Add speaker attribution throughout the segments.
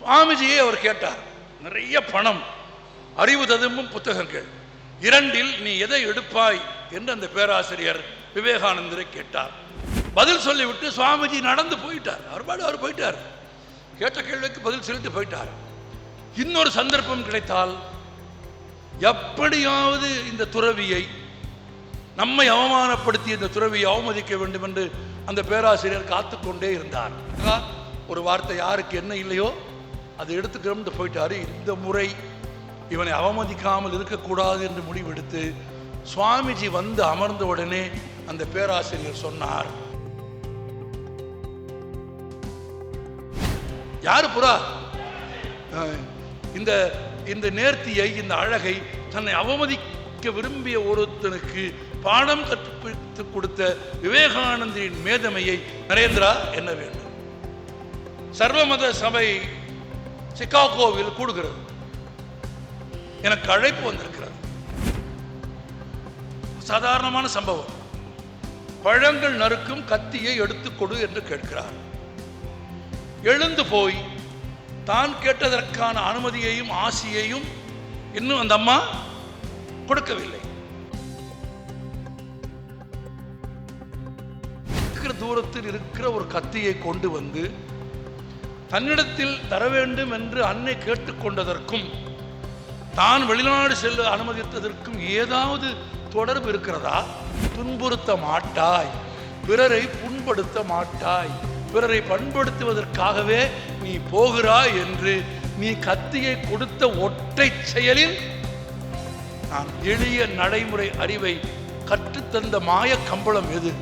Speaker 1: சுவாமிஜியே அவர் கேட்டார் நிறைய பணம் அறிவு ததும்பும் புத்தகங்கள். இரண்டில் நீ எதை எடுப்பாய்? என்று அந்த பேராசிரியர் விவேகானந்தரை கேட்டார். பதில் சொல்லிவிட்டு சுவாமிஜி நடந்து போயிட்டார். அவர் பாடு அவர் போயிட்டார். கேட்ட கேள்விக்கு பதில் சொல்லிட்டு போயிட்டார். இன்னொரு சந்தர்ப்பம் கிடைத்தால் எப்படியாவது இந்த துறவியை நம்மை அவமானப்படுத்தி இந்த துறவியை அவமதிக்க வேண்டும் என்று அந்த பேராசிரியர் காத்துக்கொண்டே இருந்தார். ஒரு வார்த்தை யாருக்கு என்ன இல்லையோ அதை எடுத்துக்கிறோம்னு போயிட்டாரு. இந்த முறை இவனை அவமதிக்காமல் இருக்கக்கூடாது என்று முடிவெடுத்து சுவாமிஜி வந்து அமர்ந்த உடனே அந்த பேராசிரியர் சொன்னார். யாரு புறா? அஹ், இந்த இந்த நேர்த்தியை இந்த அழகை தன்னை அவமதிக்க விரும்பிய ஒருத்தனுக்கு பாடம் கற்பித்து கொடுத்த விவேகானந்தரின் மேதமையை நரேந்திரா என்ன வேண்டும்? சர்வமத சபை சிகாகோவில் கூடுகிறது. எனக்கு அழைப்பு வந்திருக்கிறது. சாதாரணமான சம்பவம். பழங்கள் நறுக்கும் கத்தியை எடுத்து கொடு என்று கேட்கிறார். எழுந்து போய் தான் கேட்டதற்கான அனுமதியையும் ஆசியையும் இன்னும் அந்த அம்மா கொடுக்கவில்லை. இருக்கிற தூரத்தில் இருக்கிற ஒரு கத்தியை கொண்டு வந்து தன்னிடத்தில் தர வேண்டும் என்று அன்னை கேட்டுக்கொண்டதற்கும் தான் வெளிநாடு செல்ல அனுமதித்ததற்கும் ஏதாவது தொடர்பு இருக்கிறதா? துன்புறுத்த மாட்டாய். பிறரை புண்படுத்த மாட்டாய். பிறரை பண்படுத்துவதற்காகவே நீ போகிறாய் என்று நீ கத்தியை கொடுத்த ஒற்றை செயலில் நான் எளிய நடைமுறை அறிவை கற்றுத்தந்த மாய கம்பளம் எது?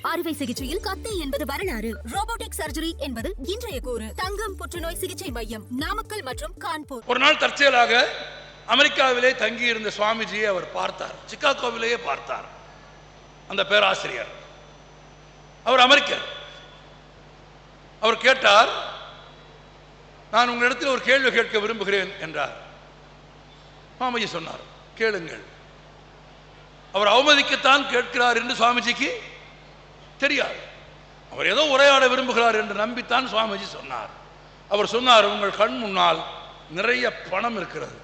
Speaker 2: அறுவை சிகிச்சையில் கத்தி என்பது வரலாறு. ரோபோட்டிக் சர்ஜரி என்பது இன்றைய கூறு. தங்கம் புற்றுநோய் சிகிச்சை மையம் நாமக்கல் மற்றும் கான்பூர்.
Speaker 1: ஒரு நாள் தற்செயலாக அமெரிக்காவிலே தங்கி இருந்த சுவாமிஜியை அவர் பார்த்தார். சிக்காகோவிலேயே பார்த்தார். அந்த பேராசிரியர். அவர் அமெரிக்கர். அவர் கேட்டார் நான் உங்களிடத்தில் ஒரு கேள்வி கேட்க விரும்புகிறேன் என்றார். சுவாமிஜி சொன்னார் கேளுங்கள். அவர் அவமதிக்கத்தான் கேட்கிறார் என்று சுவாமிஜிக்கு தெரியாது. அவர் ஏதோ உரையாட விரும்புகிறார் என்று நம்பித்தான் சுவாமிஜி சொன்னார். அவர் சொன்னார் உங்கள் கண் முன்னால் நிறைய பணம் இருக்கிறது.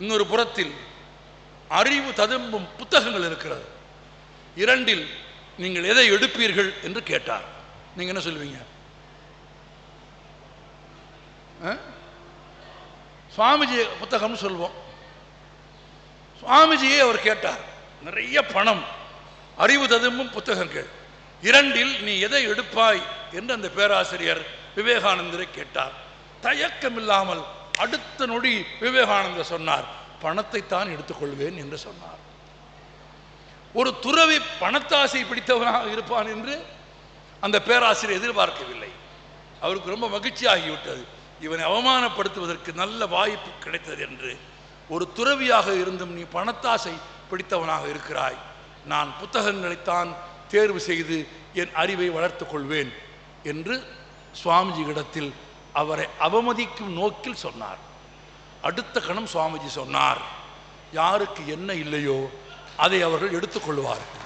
Speaker 1: இன்னொரு புறத்தில் அறிவு ததும்பும் புத்தகங்கள் இருக்கிறது. இரண்டில் நீங்கள் எதை எடுப்பீர்கள்? என்று கேட்டார். நீங்க என்ன சொல்லுவீங்க சுவாமிஜி புத்தகம்னு சொல்வோம். சுவாமிஜியை அவர் கேட்டார். நிறைய பணம் அறிவு ததும்பும் புத்தகங்கள். இரண்டில் நீ எதை எடுப்பாய்? என்று அந்த பேராசிரியர் விவேகானந்தரை கேட்டார். தயக்கம் இல்லாமல் அடுத்த நொடி விவேகானந்தர் சொன்னார் பணத்தை தான் எடுத்துக்கொள்வேன் என்று சொன்னார். ஒரு துறவி பணத்தாசை பிடித்தவனாக இருப்பான் என்று அந்த பேராசிரியர் எதிர்பார்க்கவில்லை. அவருக்கு ரொம்ப மகிழ்ச்சி ஆகிவிட்டது இவனை அவமானப்படுத்துவதற்கு நல்ல வாய்ப்பு கிடைத்தது என்று. ஒரு துறவியாக இருந்தும் நீ பணத்தாசை பிடித்தவனாக இருக்கிறாய். நான் புத்தகங்களைத்தான் தேர்வு செய்து என் அறிவை வளர்த்து கொள்வேன் என்று சுவாமிஜியிடத்தில் அவரை அவமதிக்கும் நோக்கில் சொன்னார். அடுத்த கணம் சுவாமிஜி சொன்னார் யாருக்கு என்ன இல்லையோ அதை அவர்கள் எடுத்துக்கொள்வார்கள்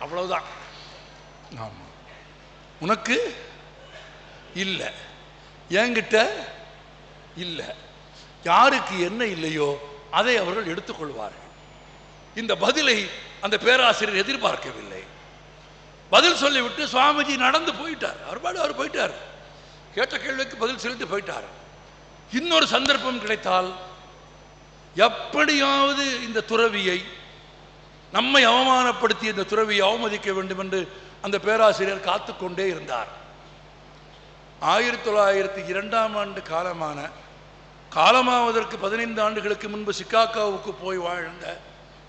Speaker 1: அவ்வளவுதான். ஆமா. உனக்கு இல்லை. என்கிட்ட இல்லை. யாருக்கு என்ன இல்லையோ அதை அவர்கள் எடுத்துக்கொள்வார்கள் இந்த பதிலை அந்த பேராசிரியர் எதிர்பார்க்கவில்லை. பதில் சொல்லிவிட்டு சுவாமிஜி நடந்து போயிட்டார். அவர் பாடு அவர் போயிட்டார். கேட்ட கேள்விக்கு பதில் சொல்லிட்டு போயிட்டார். இன்னொரு சந்தர்ப்பம் கிடைத்தால் எப்படியாவது இந்த துறவியை நம்மை அவமானப்படுத்தி இந்த துறவியை அவமதிக்க வேண்டும் என்று அந்த பேராசிரியர் காத்துக்கொண்டே இருந்தார். ஆயிரத்தி தொள்ளாயிரத்தி இரண்டாம் ஆண்டு காலமான காலமாவதற்கு பதினைந்து ஆண்டுகளுக்கு முன்பு சிக்காகோவுக்கு போய் வாழ்ந்த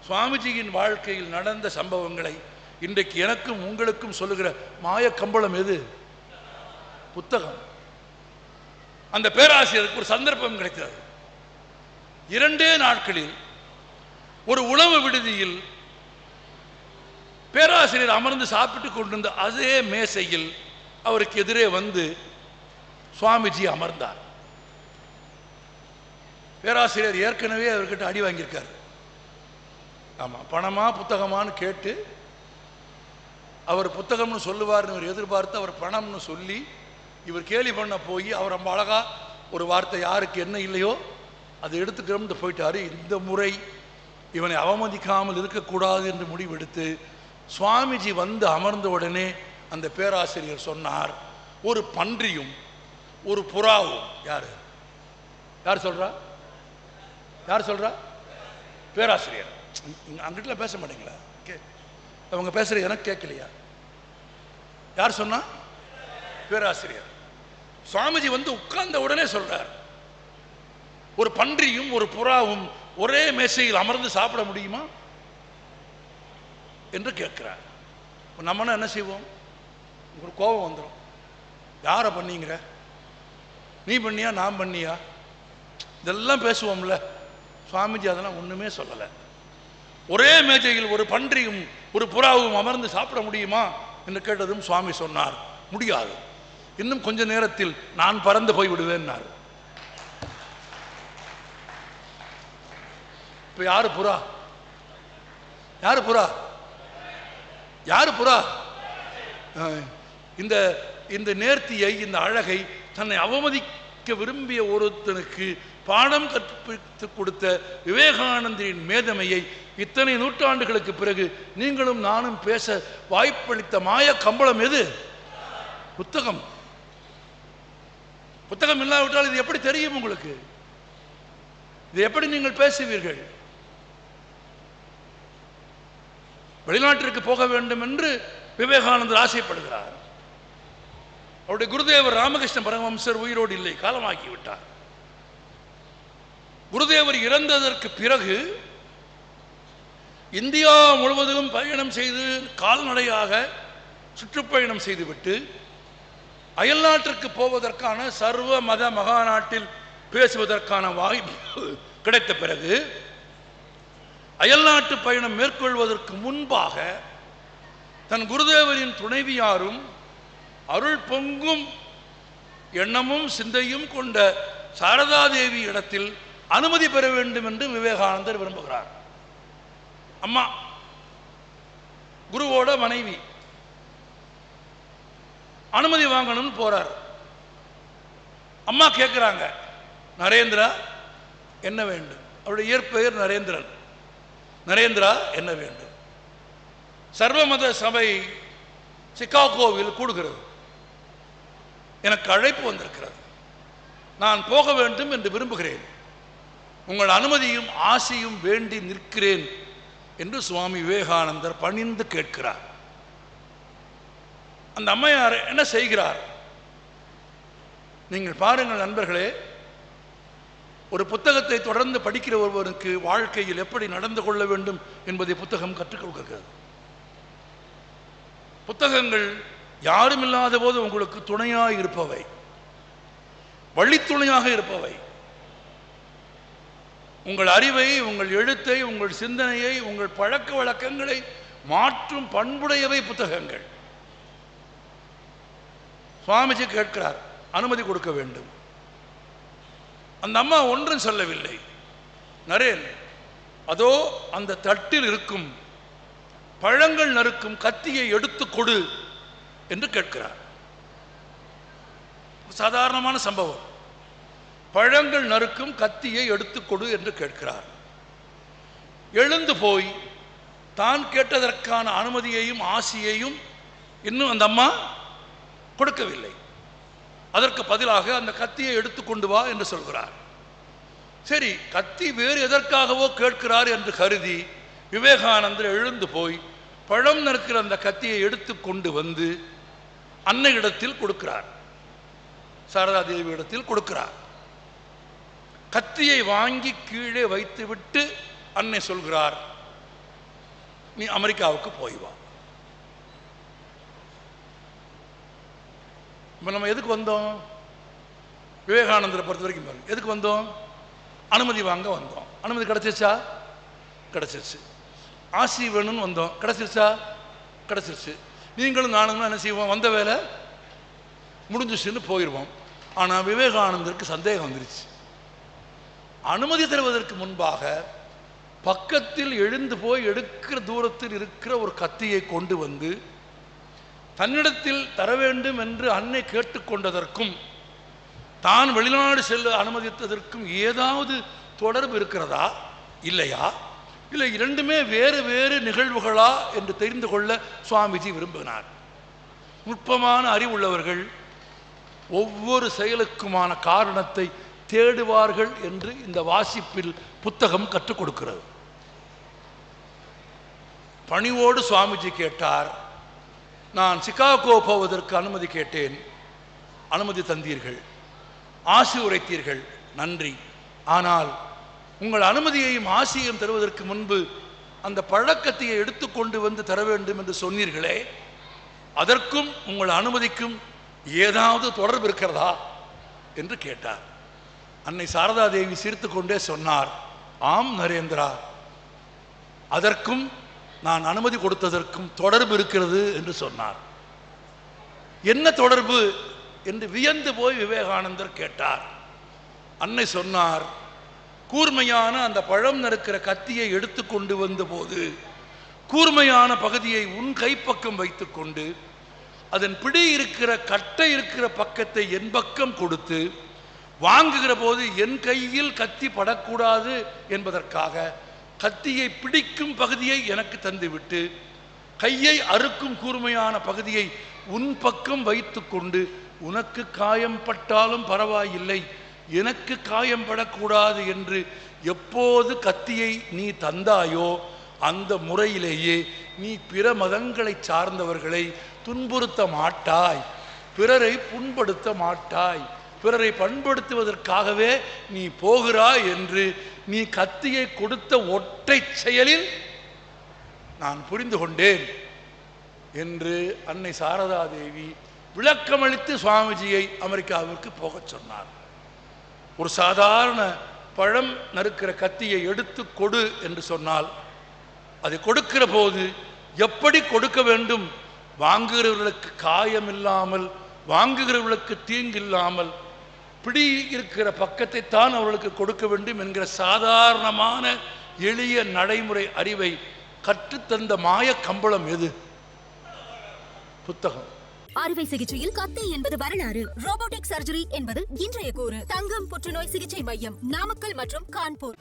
Speaker 1: சுவாமிஜியின் வாழ்க்கையில் நடந்த சம்பவங்களை இன்றைக்கு எனக்கும் உங்களுக்கும் சொல்லுகிற மாயக்கம்பளம் எது? புத்தகம். அந்த பேராசிரியருக்கு ஒரு சந்தர்ப்பம் கிடைத்தது. இரண்டே நாட்களில் ஒரு உணவு விடுதியில் பேராசிரியர் அமர்ந்து சாப்பிட்டு கொண்டிருந்த அதே மேசையில் அவருக்கு எதிரே வந்து சுவாமிஜி அமர்ந்தார். பேராசிரியர் ஏற்கனவே அவர்கிட்ட அடி வாங்கியிருக்கார். ஆமாம் பணமா புத்தகமான்னு கேட்டு அவர் புத்தகம்னு சொல்லுவார்னு இவர் எதிர்பார்த்து அவர் பணம்னு சொல்லி இவர் கேலி பண்ண போய் அவர் ரொம்ப அழகா ஒரு வார்த்தை யாருக்கு என்ன இல்லையோ அதை எடுத்துக்கிறோம்னு போயிட்டாரு. இந்த முறை இவனை அவமதிக்காமல் இருக்கக்கூடாது என்று முடிவெடுத்து சுவாமிஜி வந்து அமர்ந்த உடனே அந்த பேராசிரியர் சொன்னார் ஒரு பன்றியும் ஒரு புறாவும். யார்? யார் சொல்றா? யார் சொல்றா? பேராசிரியர். அங்கிட்டுல பேச மாட்டீங்களா? கே அவங்க பேசுறது எனக்கு கேட்கலையா? யார் சொன்னா? பேராசிரியர். சுவாமிஜி வந்து உட்கார்ந்த உடனே சொல்றார். ஒரு பன்றியும் ஒரு புறாவும் ஒரே மேசையில் அமர்ந்து சாப்பிட முடியுமா? என்று கேட்கிறார். நம்மனா என்ன செய்வோம்? ஒரு கோபம் வந்துடும் யாரை பண்ணீங்கிற? நீ பண்ணியா நான் பண்ணியா? இதெல்லாம் பேசுவோம்ல. சுவாமிஜி அதெல்லாம் ஒண்ணுமே சொல்லலை. ஒரே மேஜையில் ஒரு பன்றியும் ஒரு புறாவும் அமர்ந்து சாப்பிட முடியுமா? என்று கேட்டதும் சுவாமி சொன்னார் முடியாது. இன்னும் கொஞ்ச நேரத்தில் நான் பறந்து போய் விடுவேன்னார். இப்போ யாரு புறா? யாரு புறா? யாரு புறா? அஹ், இந்த இந்த நேர்த்தியை இந்த அழகை தன்னை அவமதிக்க விரும்பிய ஒருத்தனுக்கு பாடம் கற்பித்து கொடுத்த விவேகானந்தரின் மேதமையை இத்தனை நூற்றாண்டுகளுக்கு பிறகு நீங்களும் நானும் பேச வாய்ப்பளித்த மாய கம்பளம் எது? புத்தகம். புத்தகம் இல்லாவிட்டால் இது எப்படி தெரியும் உங்களுக்கு? இது எப்படி நீங்கள் பேசுவீர்கள்? வெளிநாட்டிற்கு போக வேண்டும் என்று விவேகானந்தர் ஆசைப்படுகிறார். அவருடைய குருதேவர் ராமகிருஷ்ண பரமஹம்சர் உயிரோடு இல்லை காலமாக்கி விட்டார் குருதேவர் இறந்ததற்கு பிறகு இந்தியா முழுவதிலும் பயணம் செய்து கால்நடையாக சுற்றுப்பயணம் செய்துவிட்டு அயல்நாட்டிற்கு போவதற்கான சர்வ மத மகாநாட்டில் பேசுவதற்கான வாய்ப்பு கிடைத்த பிறகு அயல்நாட்டு பயணம் மேற்கொள்வதற்கு முன்பாக தன் குருதேவரின் துணைவியாரும் அருள் பொங்கும் எண்ணமும் சிந்தையும் கொண்ட சாரதாதேவி இடத்தில் அனுமதி பெற வேண்டும் என்று விவேகானந்தர் விரும்புகிறார். அம்மா குருவோட மனைவி அனுமதி வாங்கணும்னு போறார். அம்மா கேட்குறாங்க நரேந்திரா என்ன வேண்டும்? அவருடைய இயற்பெயர் நரேந்திரன். நரேந்திரா என்ன வேண்டும்? சர்வமத சபை சிக்காகோவில் கூடுகிறது. எனக்கு அழைப்பு வந்திருக்கிறது. நான் போக வேண்டும் என்று விரும்புகிறேன். உங்கள் அனுமதியும் ஆசையும் வேண்டி நிற்கிறேன் என்று சுவாமி விவேகானந்தர் பணிந்து கேட்கிறார். அந்த அம்மையார் என்ன செய்கிறார்? நீங்கள் பாருங்கள் நண்பர்களே ஒரு புத்தகத்தை தொடர்ந்து படிக்கிற ஒருவருக்கு வாழ்க்கையில் எப்படி நடந்து கொள்ள வேண்டும் என்பதை புத்தகம் கற்றுக் கொடுக்கிறது. புத்தகங்கள் யாரும் இல்லாத போது உங்களுக்கு துணையாக இருப்பவை வழித்துணையாக இருப்பவை. உங்கள் அறிவை உங்கள் எழுத்தை உங்கள் சிந்தனையை உங்கள் பழக்க வழக்கங்களை மாற்றும் பண்புடையவை புத்தகங்கள். சுவாமிஜி கேட்கிறார் அனுமதி கொடுக்க வேண்டும். அந்த அம்மா ஒன்றும் சொல்லவில்லை. நரேன் அதோ அந்த தட்டில் இருக்கும் பழங்கள் நறுக்கும் கத்தியை எடுத்து கொடு என்று கேட்கிறார். சாதாரணமான சம்பவம். பழங்கள் நறுக்கும் கத்தியை எடுத்துக்கொடு என்று கேட்கிறார். எழுந்து போய் தான் கேட்டதற்கான அனுமதியையும் ஆசியையும் இன்னும் அந்த அம்மா கொடுக்கவில்லை. அதற்கு பதிலாக அந்த கத்தியை எடுத்து கொண்டு வா என்று சொல்கிறார். சரி கத்தி வேறு எதற்காகவோ கேட்கிறார் என்று கருதி விவேகானந்தர் எழுந்து போய் பழம் நறுக்கிற அந்த கத்தியை எடுத்து கொண்டு வந்து அன்னையிடத்தில் கொடுக்கிறார். சாரதா தேவி இடத்தில் கொடுக்கிறார். கத்தியை வாங்கி கீழே வைத்துவிட்டு அன்னை சொல்கிறார் நீ அமெரிக்காவுக்கு போய் வா. இப்போ நம்ம எதுக்கு வந்தோம்? விவேகானந்தரை பொறுத்த வரைக்கும் பாருங்க. எதுக்கு வந்தோம்? அனுமதி வாங்க வந்தோம். அனுமதி கிடைச்சிருச்சா? கிடைச்சிருச்சு. ஆசி வேணும்னு வந்தோம். கிடைச்சிருச்சா? கிடைச்சிருச்சு. நீங்களும் நானும் என்ன செய்வோம்? வந்த வேலை முடிஞ்சிச்சுன்னு போயிடுவோம் ஆனால் விவேகானந்தருக்கு சந்தேகம் வந்துருச்சு. அனுமதி தருவதற்கு முன்பாக பக்கத்தில் எழுந்து போய் எடுக்கிற தூரத்தில் இருக்கிற ஒரு கத்தியை கொண்டு வந்து தன்னிடத்தில் தர வேண்டும் என்று அன்னை கேட்டுக்கொண்டதற்கும் தான் வெளிநாடு செல்ல அனுமதித்ததற்கும் ஏதாவது தொடர்பு இருக்கிறதா இல்லையா? இல்லை இரண்டுமே வேறு வேறு நிகழ்வுகளா என்று தெரிந்து கொள்ள சுவாமிஜி விரும்பினார். நுட்பமான அறிவுள்ளவர்கள் ஒவ்வொரு செயலுக்குமான காரணத்தை தேடுவார்கள் என்று இந்த வாசிப்பில் புத்தகம் கற்றுக் கொடுக்கிறது. பணிவோடு சுவாமிஜி கேட்டார் நான் சிகாகோ போவதற்கு அனுமதி கேட்டேன். அனுமதி தந்தீர்கள். ஆசி உரைத்தீர்கள். நன்றி. ஆனால் உங்கள் அனுமதியையும் ஆசியையும் தருவதற்கு முன்பு அந்த பழக்கத்தையை எடுத்துக்கொண்டு வந்து தர வேண்டும் என்று சொன்னீர்களே. அதற்கும் உங்கள் அனுமதிக்கும் ஏதாவது தொடர்பு இருக்கிறதா? என்று கேட்டார். அன்னை சாரதா தேவி சிரித்து கொண்டே சொன்னார் ஆம் நரேந்திரா அதற்கும் நான் அனுமதி கொடுத்ததற்கும் தொடர்பு இருக்கிறது என்று சொன்னார். என்ன தொடர்பு? என்று வியந்து போய் விவேகானந்தர் கேட்டார். அன்னை சொன்னார் கூர்மையான அந்த பழம் நறுக்கிற கத்தியை எடுத்து கொண்டு வந்தபோது கூர்மையான பகுதியை உன் கைப்பக்கம் வைத்துக்கொண்டு அதன் பிடி இருக்கிற கட்டை இருக்கிற பக்கத்தை என் பக்கம் கொடுத்து வாங்குகிற போது என் கையில் கத்தி படக்கூடாது என்பதற்காக கத்தியை பிடிக்கும் பகுதியை எனக்கு தந்துவிட்டு கையை அறுக்கும் கூர்மையான பகுதியை உன் பக்கம் வைத்துக்கொண்டு உனக்கு காயம் பட்டாலும் பரவாயில்லை எனக்கு காயம் படக்கூடாது என்று எப்போது கத்தியை நீ தந்தாயோ அந்த முறையிலேயே நீ பிற மதங்களை சார்ந்தவர்களை துன்புறுத்த மாட்டாய் பிறரை புண்படுத்த மாட்டாய். பிறரை பண்படுத்துவதற்காகவே நீ போகிறாய் என்று நீ கத்தியை கொடுத்த ஒற்றை செயலில் நான் புரிந்து கொண்டேன் என்று அன்னை சாரதா தேவி விளக்கமளித்து சுவாமிஜியை அமெரிக்காவிற்கு போகச் சொன்னார். ஒரு சாதாரண பழம் நறுக்கிற கத்தியை எடுத்து கொடு என்று சொன்னால் அதை கொடுக்கிற போது எப்படி கொடுக்க வேண்டும்? வாங்குகிறவர்களுக்கு காயம் இல்லாமல் வாங்குகிறவர்களுக்கு தீங்கு இல்லாமல் பிடி இருக்கிற பக்கத்தை தான் அவர்களுக்கு கொடுக்க வேண்டும் என்கிற சாதாரணமான எளிய நடைமுறை அறிவை கற்றுத்தந்த மாய கம்பளம் எது? புத்தகம்.
Speaker 2: அறுவை சிகிச்சையில் கத்தை என்பது வரலாறு. ரோபோட்டிக் சர்ஜரி என்பது இன்றைய கூறு. தங்கம் புற்றுநோய் சிகிச்சை மையம் நாமக்கல் மற்றும் கான்பூர்.